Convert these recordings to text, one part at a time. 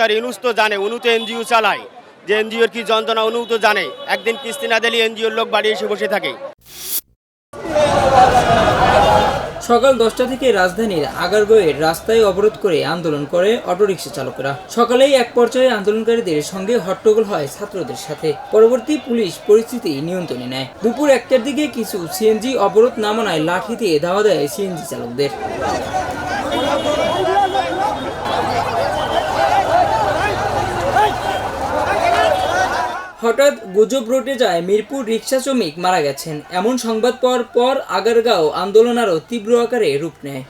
Doctor Yunus তো জানে, উনি তো এনজিও চালায়। যে এনজিওর কি যন্ত্রণা, উনিও তো জানে। একদিন কিস্তি না দিলে এনজিওর লোক বাড়ি এসে বসে থাকে। সকাল দশটা থেকে রাজধানীর আগারগোয়ের রাস্তায় অবরোধ করে আন্দোলন করে অটোরিকশা চালকরা। সকালেই এক পর্যায়ে আন্দোলনকারীদের সঙ্গে হট্টগোল হয় ছাত্রদের সাথে। পরবর্তী পুলিশ পরিস্থিতি নিয়ন্ত্রণে নেয়। দুপুর একটার দিকে কিছু সিএনজি অবরোধ নামানায় লাঠি দিয়ে ধাওয়া দেয় সিএনজি চালকদের। হঠাৎ গুজব রটে যায় মিরপুর রিক্সা শ্রমিক মারা গেছেন। এমন সংবাদ পাওয়ার পর আগারগাঁও আন্দোলন আরও তীব্র আকারে রূপ নেয়।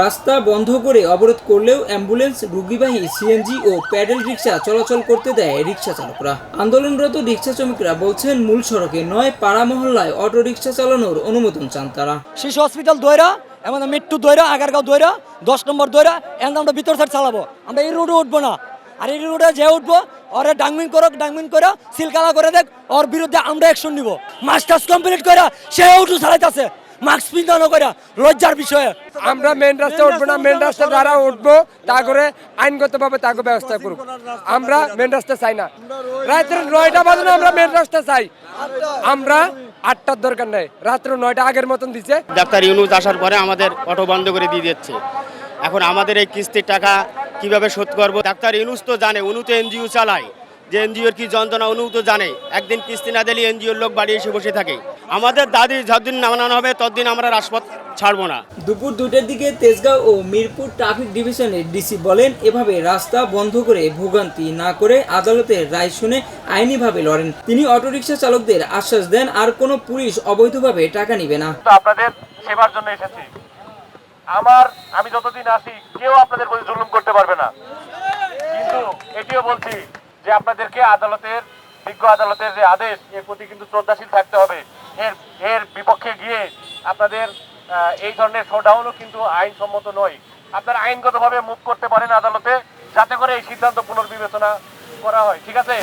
রাস্তা বন্ধ করে অবরোধ করলেও অ্যাম্বুলেন্স, রুগীবাহী, সিএনজি ও প্যাডেল রিক্সা চলাচল করতে দেয় রিক্সা চালকরা। আন্দোলনরত রিক্সা শ্রমিকরা বলছেন, মূল সড়কে নয়, পাড়া মহল্লায় অটো রিক্সা চালানোর অনুমোদন চান তারা। শিশু হসপিটাল দইরা এবং মৃত্যু দইরা আগারগাঁও দইরা দশ নম্বর দইরা এখন আমরা ভিতর সাইড চালাবো। আমরা এই রোডে উঠবো না। আর এই রোডে যে উঠবো ওরে ডাংমিন করো ডাংমিন করে সিলকালা করে দেখ ওর বিরুদ্ধে আমরা অ্যাকশন নিব। মাস্টার্স কমপ্লিট করে সে উঠু চালাইতেছে মাস্ক পিন্ধানো করে লজ্জার বিষয়ে। আমরা মেন রাস্তা উঠবো না মেন রাস্তা যারা উঠবো তা করে আইনগতভাবে তাকে ব্যবস্থা করুক। আমরা মেন রাস্তা চাই না। রাত্রে নয়টা বাজে আমরা মেন রাস্তা চাই। আমরা আটটার দরকার নেই। রাত্রে নয়টা আগের মতন দিছে। ডাক্তার ইউনুস আসার পরে আমাদের অটো বন্ধ করে দিয়ে দিচ্ছে এখন আমাদের এই কিস্তির টাকা কীভাবে শোধ করব? ডাক্তার ইউনুস তো জানে উনি তো এনজিও চালায়। যে এনজিওর কি যন্ত্রণা উনিও তো জানে। একদিন কিস্তি না দিলে এনজিওর লোক বাড়ি এসে বসে থাকে। আমাদের দাদি যতদিন নামানো হবে ততদিন আমরা রাজপথ ছাড়বো না। দুপুর দুটার দিকে তেজগাঁও ও মিরপুর ট্রাফিক ডিভিশনের ডিসি বলেন এভাবে রাস্তা বন্ধ করে ভোগান্তি না করে আদালতের রায় শুনে আইনিভাবে লড়েন। তিনি অটোরিকশা চালকদের আশ্বাস দেন আর কোনো পুলিশ অবৈধভাবে টাকা নিবে না। আপনাদের সেবার জন্য এসেছি। আমার আমি যতদিন আছি, কেউ আপনাদের প্রতি জুলুম করতে পারবে না। কিন্তু এটিও বলছি যে আপনাদেরকে আদালতের, বিজ্ঞ আদালতের যে আদেশ, এর প্রতি কিন্তু শ্রদ্ধাশীল থাকতে হবে। এর এর বিপক্ষে গিয়ে আপনাদের এই ধরনের শোডাউনও কিন্তু আইনসম্মত নয়। আপনারা আইনগতভাবে মুভ করতে পারেন আদালতে, যাতে করে এই সিদ্ধান্ত পুনর্বিবেচনা করা হয়। ঠিক আছে?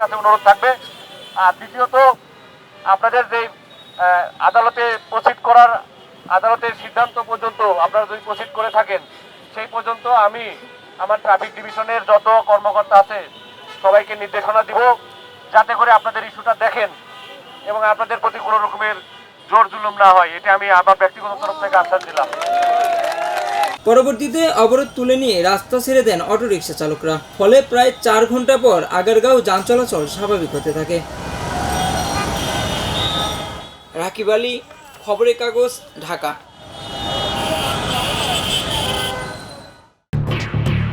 কাছে অনুরোধ থাকবে। আর দ্বিতীয়ত, আপনাদের যে আদালতে প্রসিড করার, আদালতের সিদ্ধান্ত পর্যন্ত আপনারা যদি প্রসিড করে থাকেন, সেই পর্যন্ত আমি আমার ট্রাফিক ডিভিশনের যত কর্মকর্তা আছে, সবাইকে নির্দেশনা দিব যাতে করে আপনাদের ইস্যুটা দেখেন এবং আপনাদের প্রতি কোনো রকমের জোর জুলুম না হয়। এটা আমি আমার ব্যক্তিগত তরফ থেকে আশ্বাস দিলাম। পরবর্তীতে অবরোধ তুলে নিয়ে রাস্তা ছেড়ে দেন অটোরিকশা চালকরা। ফলে প্রায় চার ঘণ্টা পর আগারগাঁও যান চলাচল স্বাভাবিক হতে থাকে। রাকিব আলী, খবরের কাগজ, ঢাকা।